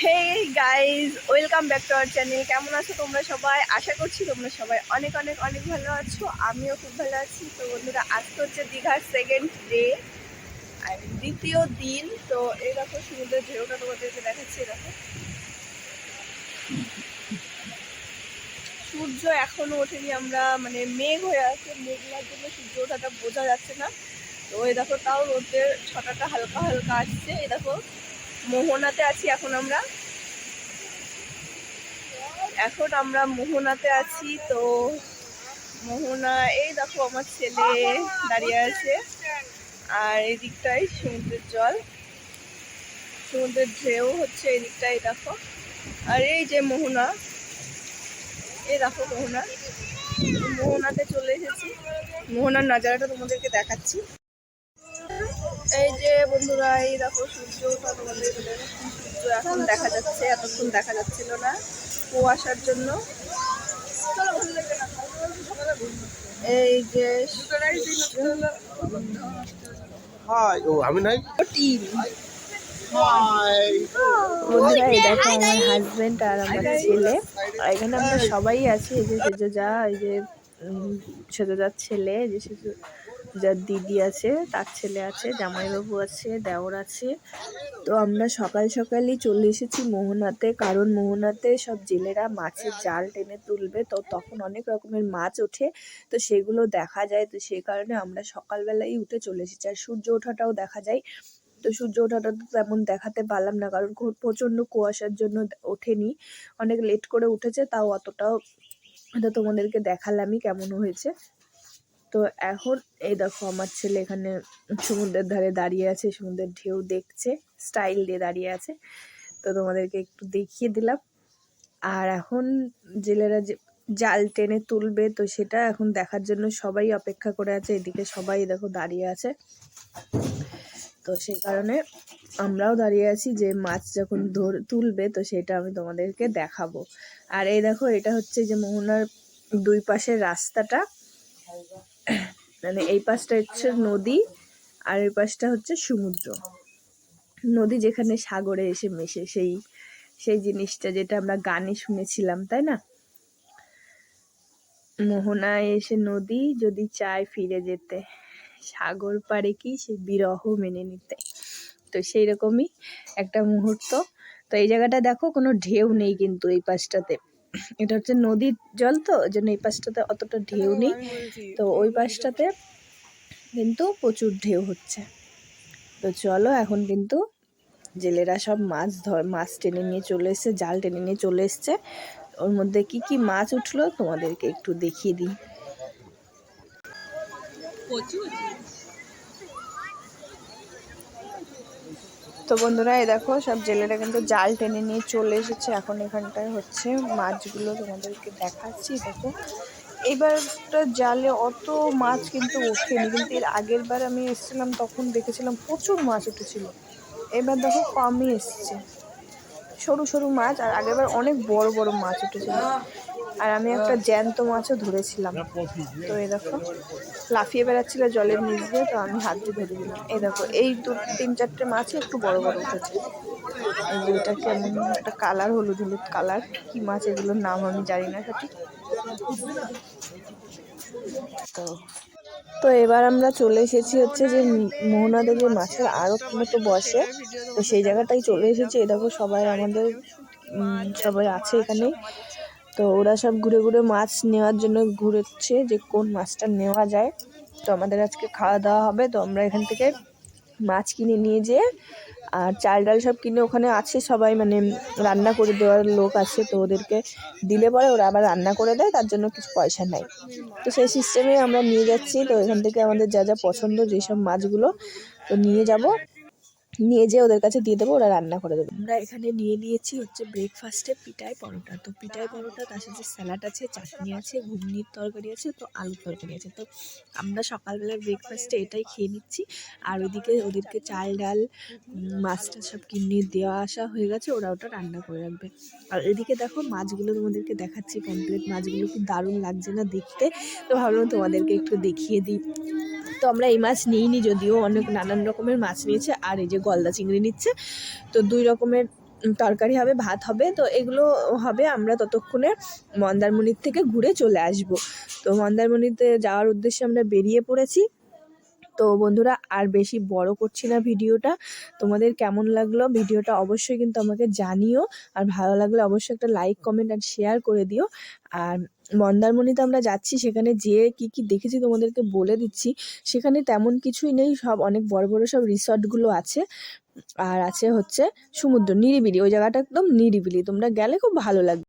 Hey guys welcome back to our channel কেমন আছো তোমরা সবাই? আশা করছি তোমরা সবাই অনেক অনেক অনেক ভালো আছো। আমিও খুব ভালো আছি। তো বন্ধুরা, আজকে হচ্ছে দীঘার সেকেন্ড ডে আর দ্বিতীয় দিন। তো দেখো সমুদ্রের ঢেউটা তোমাদেরকে দেখাচ্ছি দেখো। সূর্য এখনও ওঠেনি আমরা মানে মেঘ হয়ে আছে। মেঘলার জন্য সূর্য ওঠাটা বোঝা যাচ্ছে না। তো এই দেখো, তাও রোদের ছটাটা হালকা হালকা আসছে। এই দেখো মোহনাতে আছি এখন আমরা। এখন আমরা মোহনাতে আছি, তো মোহনা, এই দেখো আমার ছেলে দাঁড়িয়ে আছে। আর এই দিকটাই সমুদ্রের জল, সমুদ্রের ঢেউ হচ্ছে এই দিকটাই দেখো। আর এই যে মোহনা, এই দেখো মোহনা। মোহনাতে চলে এসেছি। মোহনার নাজারাটা তোমাদেরকে দেখাচ্ছি। এই যে বন্ধুরা এই দেখো সূর্য ওঠা তোমাদের সূর্য এখন দেখা যাচ্ছে এতক্ষণ দেখা যাচ্ছিল না কুয়াশার জন্য। এই যে হাই ও আমি নাই? টিম। বন্ধুরা এই দেখো আমার হাজবেন্ড আর আমার ছেলে। আর এখানে আমরা সবাই আছি এই যে সেজোজা এই যে উম, সেজোজার ছেলে যে সেজো- যার দিদি আছে, তার ছেলে আছে, জামাইবাবু আছে, দেওর আছে। তো আমরা সকাল সকালই চলে এসেছি মোহনাতে, কারণ মোহনাতে সব জেলেরা মাছের জাল টেনে তুলবে। তো তখন অনেক রকমের মাছ ওঠে, তো সেগুলো দেখা যায়। তো সেই কারণে আমরা সকালবেলাই উঠে চলে এসেছি। আর সূর্য ওঠাটাও দেখা যায়। তো সূর্য ওঠাটা তো তেমন দেখাতে পারলাম না, কারণ প্রচণ্ড কুয়াশার জন্য ওঠেনি। অনেক লেট করে উঠেছে, তাও অতটাও তোমাদেরকে দেখালামই কেমন হয়েছে। তো এখন এই দেখো আমার ছেলে এখানে সমুদ্রের ধারে দাঁড়িয়ে আছে, সমুদ্রের ঢেউ দেখছে স্টাইল দিয়ে দাঁড়িয়ে আছে। তো তোমাদেরকে একটু দেখিয়ে দিলাম। আর এখন জেলেরা যে জাল টেনে তুলবে, তো সেটা এখন দেখার জন্য সবাই অপেক্ষা করে আছে। এদিকে সবাই দেখো দাঁড়িয়ে আছে। তো সেই কারণে আমরাও দাঁড়িয়ে আছি যে মাছ যখন ধর, তুলবে, তো সেটা আমি তোমাদেরকে দেখাবো। আর এই দেখো এটা হচ্ছে যে মোহনার দুই পাশের রাস্তাটা। মানে এই পাশটা হচ্ছে নদী আর এই পাশটা হচ্ছে সমুদ্র। নদী যেখানে সাগরে এসে মেশে, সেই সেই জিনিসটা যেটা আমরা গানে শুনেছিলাম, তাই না? মোহনায় এসে নদী যদি চায় ফিরে যেতে, সাগর পারে কি সে বিরহ মেনে নিতে। তো সেই রকমই একটা মুহূর্ত। তো এই জায়গাটা দেখো কোনো ঢেউ নেই কিন্তু এই পাশটাতে। এটা হচ্ছে নদীর জল তো ওই জন্য এই পাশটাতে অতটা ঢেউ নেই। তো ওই পাশটাতে কিন্তু প্রচুর ঢেউ হচ্ছে। তো চলো এখন কিন্তু জেলেরা সব মাছ ধর মাছ টেনে নিয়ে চলে এসছে জাল টেনে নিয়ে চলে এসছে। ওর মধ্যে কি কি মাছ উঠল তোমাদেরকে একটু দেখিয়ে দিই। তো বন্ধুরা, এই দেখো, সব জেলেরা কিন্তু জাল টেনে নিয়ে চলে এসেছে। এখন এখানটায় হচ্ছে মাছগুলো তোমাদেরকে দেখাচ্ছি, দেখো। এবারটা জালে অত মাছ কিন্তু ওঠেনি, কিন্তু এর আগের বার আমি এসেছিলাম, তখন দেখেছিলাম প্রচুর মাছ উঠেছিল। এবার দেখো কমই এসছে। সরু সরু মাছ, আর আগেরবার অনেক বড় বড় মাছ উঠেছিল। আর আমি একটা জ্যান্ত মাছও ধরেছিলাম। তো এই দেখো, লাফিয়ে বেড়াচ্ছিল জলের নিচ দিয়ে, তো আমি হাত দিয়ে ধরে দিলাম। এই দেখো, এই দু, তিন চারটে মাছই একটু বড় বড় উঠেছে। যে এটা কেমন একটা কালার, হলুদ হলুদ কালার, কি মাছ এগুলোর নাম আমি জানি না সঠিক। তো তো এবার আমরা চলে এসেছি হচ্ছে যে মোহনাতে যে মাছের আড়ত মতো বসে। তো সেই জায়গাটাই চলে এসেছি। এই দেখো, সবাই আমাদের সবাই আছে এখানে। তো ওরা সব ঘুরে ঘুরে মাছ নেওয়ার জন্য ঘুরেছে যে কোন মাছটা নেওয়া যায়। তো আমাদের আজকে খাওয়া দাওয়া হবে, তো আমরা এখান থেকে মাছ কিনে নিয়ে যেয়ে আর চাল ডাল সব কিনে ওখানে আছে সবাই মানে রান্না করে দেওয়ার লোক আছে, তো ওদেরকে দিলে পরে ওরা আবার রান্না করে দেয়, তার জন্য কিছু পয়সা নেয়। তো সেই সিস্টেমে আমরা নিয়ে যাচ্ছি, তো এখান থেকে আমাদের যা যা পছন্দ যেসব মাছগুলো, তো নিয়ে যাব। নিয়ে যেয়ে ওদের কাছে দিয়ে দেবো, ওরা রান্না করে দেবে। আমরা এখানে নিয়ে নিয়েছি হচ্ছে ব্রেকফাস্টে পিঠাই পরোটা। তো পিঠাই পরোটা, তার সাথে স্যালাড আছে, চাটনি আছে, ঘুগনির তরকারি আছে, তো আলুর তরকারি আছে। তো আমরা সকালবেলার ব্রেকফাস্টে এটাই খেয়ে নিচ্ছি। আর ওদিকে ওদেরকে চাল, ডাল, মাছটা সব কিনে দেওয়া আসা হয়ে গেছে, ওরা ওটা রান্না করে রাখবে। আর এদিকে দেখো মাছগুলো তোমাদেরকে দেখাচ্ছি কমপ্লিট মাছগুলো কি দারুণ লাগছে না দেখতে? তো ভাবলাম তোমাদেরকে একটু দেখিয়ে দিই। তো আমরা এই মাছ নিইনি যদিও অনেক নানান রকমের মাছ নিয়েছে, আর এই যে গলদা চিংড়ি নিচ্ছে। তো দুই রকমের তরকারি হবে, ভাত হবে, তো এগুলো হবে আমরা ততক্ষণে মন্দারমণির থেকে ঘুরে চলে আসব। তো মন্দারমণিতে যাওয়ার উদ্দেশ্যে আমরা বেরিয়ে পড়েছি। তো বন্ধুরা, আর বেশি বড় করছি না ভিডিওটা। তোমাদের কেমন লাগল ভিডিওটা অবশ্যই কিন্তু আমাকে জানিও। আর ভালো লাগলে অবশ্যই একটা লাইক কমেন্ট আর শেয়ার করে দিও। আর মন্দারমণিতে আমরা যাচ্ছি, সেখানে যেয়ে কি কি দেখেছি তোমাদেরকে বলে দিচ্ছি। সেখানে তেমন কিছুই নেই, সব অনেক বড় বড় সব রিসর্টগুলো আছে। আর আছে হচ্ছে সমুদ্র, নিরিবিলি, ওই জায়গাটা একদম নিরিবিলি। তোমরা গেলে খুব ভালো লাগবে।